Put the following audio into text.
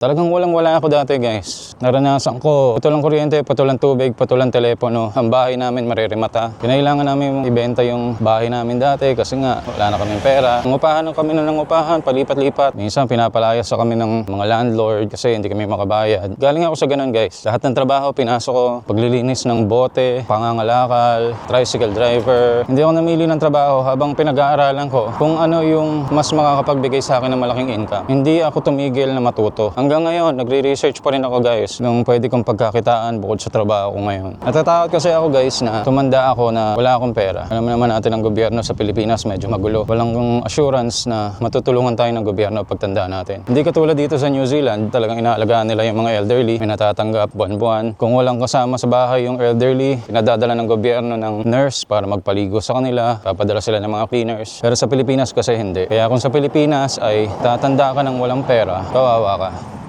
Talagang walang-wala ako dati guys. Naranasan ko, patulang kuryente, patulang tubig, patulang telepono. Ang bahay namin maririmata. Kinailangan namin ibenta yung bahay namin dati kasi nga wala na kaming pera. Ngupahan lang kami na ng ngupahan, palipat-lipat. Minsan pinapalayas sa kami ng mga landlord kasi hindi kami makabayad. Galing ako sa ganun guys. Lahat ng trabaho pinasok ko. Paglilinis ng bote, pangangalakal, tricycle driver. Hindi ako namili ng trabaho habang pinag-aaralan ko kung ano yung mas makakapagbigay sa akin ng malaking income. Hindi ako tumigil na matuto. Hanggang ngayon, nagre-research pa rin ako guys nung pwede kong pagkakitaan bukod sa trabaho ko ngayon. Natatakot kasi ako guys na tumanda ako na wala akong pera. Alam naman natin ang gobyerno sa Pilipinas medyo magulo. Walang assurance na matutulungan tayo ng gobyerno pagtanda natin. Hindi katulad dito sa New Zealand, talagang inaalagaan nila yung mga elderly. May natatanggap buwan-buwan. Kung walang kasama sa bahay yung elderly, pinadadala ng gobyerno ng nurse para magpaligo sa kanila. Papadala sila ng mga cleaners. Pero sa Pilipinas kasi hindi. Kaya kung sa Pilipinas ay tatanda ka ng walang pera, kawawa ka.